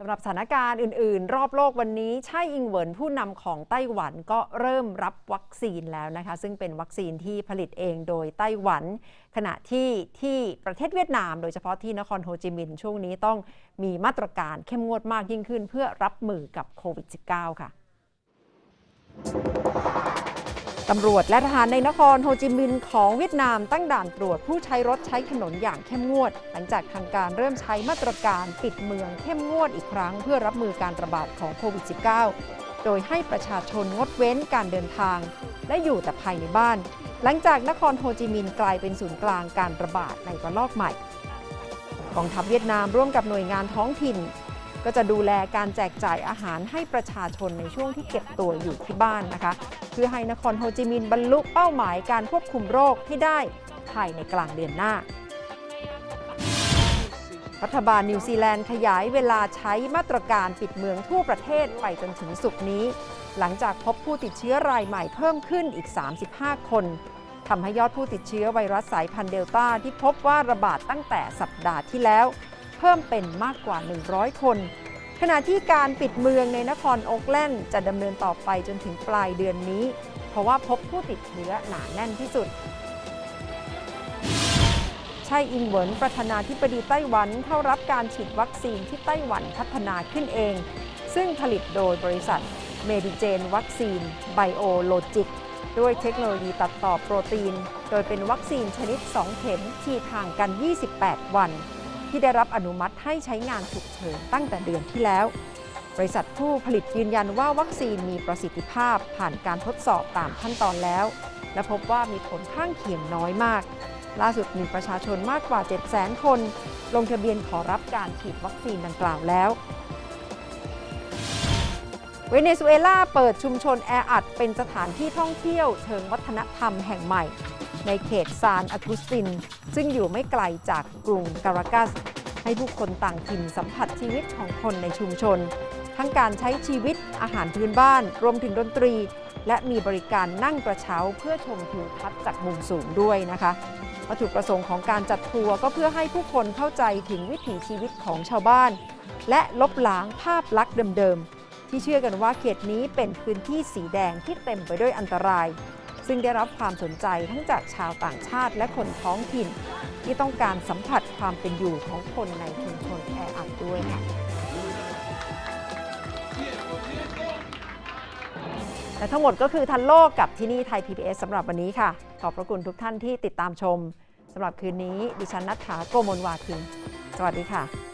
สำหรับสถานการณ์อื่น ๆ รอบโลกวันนี้ใช่อิงเหวินผู้นำของไต้หวันก็เริ่มรับวัคซีนแล้วนะคะ ซึ่งเป็นวัคซีนที่ผลิตเองโดยไต้หวัน ขณะที่ที่ประเทศเวียดนาม โดยเฉพาะที่นครโฮจิมินห์ช่วงนี้ต้องมีมาตรการเข้มงวดมากยิ่งขึ้น เพื่อรับมือกับโควิด -19 ค่ะ ตำรวจและทหารในนครโฮจิมินห์ของเวียดนามตั้งด่านตรวจผู้ใช้รถใช้ถนนอย่างเข้มงวด หลังจากทางการเริ่มใช้มาตรการปิดเมืองเข้มงวดอีกครั้ง เพื่อรับมือการระบาดของโควิด -19 โดยให้ประชาชนงดเว้นการเดินทาง และอยู่แต่ภายในบ้าน หลังจากนครโฮจิมินห์กลายเป็นศูนย์กลางการระบาดในระลอกใหม่กองทัพเวียดนามร่วมกับหน่วยงานท้องถิ่น ก็จะดูแลการแจกจ่ายอาหารให้ประชาชนในช่วงที่เก็บตัวอยู่ที่บ้านนะคะ เพื่อให้นครโฮจิมินห์บรรลุเป้าหมายการควบคุมโรคให้ได้ภายในกลางเดือนหน้า รัฐบาลนิวซีแลนด์ขยายเวลาใช้มาตรการปิดเมืองทั่วประเทศไปจนถึงสุกนี้ หลังจากพบผู้ติดเชื้อรายใหม่เพิ่มขึ้นอีก 35 คนทำให้ยอดผู้ติดเชื้อไวรัสสายพันธุ์เดลต้าที่พบว่าระบาดตั้งแต่สัปดาห์ที่แล้ว เพิ่มเป็นมากกว่า 100 คน ขณะที่การปิดเมืองในนครโอ๊กแลนด์จะดำเนินต่อไปจนถึงปลายเดือนนี้ เพราะว่าพบผู้ติดเชื้อหนาแน่นที่สุดใช่อิงเหวินประธานาธิบดีไต้หวันเข้ารับการฉีดวัคซีนที่ไต้หวันพัฒนาขึ้นเอง ซึ่งผลิตโดยบริษัทเมดิเจนวัคซีนไบโอโลจิกด้วยเทคโนโลยีตัดต่อโปรตีน โดยเป็นวัคซีนชนิด 2 เข็มฉีดห่างกัน 28 วัน ที่ได้รับอนุมัติให้ใช้งานฉุกเฉินตั้งแต่เดือนที่แล้ว บริษัทผู้ผลิตยืนยันว่าวัคซีนมีประสิทธิภาพผ่านการทดสอบตามขั้นตอนแล้ว และพบว่ามีผลข้างเคียงน้อยมาก ล่าสุดมีประชาชนมากกว่า 700,000 คน ลงทะเบียนขอรับการฉีดวัคซีนดังกล่าวแล้วเวเนซุเอลาเปิดชุมชนแออัดเป็นสถานที่ท่องเที่ยวเชิงวัฒนธรรมแห่งใหม่ ในเขตซานอากุสติน ซึ่งอยู่ไม่ไกลจากกรุงการากัส ให้ผู้คนต่างถิ่นสัมผัสชีวิตของคนในชุมชน ทั้งการใช้ชีวิตอาหารพื้นบ้าน รวมถึงดนตรี และมีบริการนั่งกระเช้าเพื่อชมทิวทัศน์จากมุมสูงด้วยนะคะวัตถุประสงค์ของการจัดทัวร์ก็เพื่อให้ผู้คนเข้าใจถึงวิถีชีวิตของชาวบ้าน และลบล้างภาพลักษณ์เดิมๆที่เชื่อกันว่าเขตนี้เป็นพื้นที่สีแดงที่เต็มไปด้วยอันตราย ซึ่งได้รับความสนใจทั้งจากชาวต่างชาติและคนท้องถิ่น ที่ต้องการสัมผัสความเป็นอยู่ของคนในชุมชนแออัดด้วยค่ะและทั้งหมดก็คือทันโลกกับที่นี่ไทย PBS สำหรับวันนี้ค่ะ ขอบพระคุณทุกท่านที่ติดตามชมสำหรับคืนนี้ ดิฉันนัทธาโกมลวาทิน สวัสดีค่ะ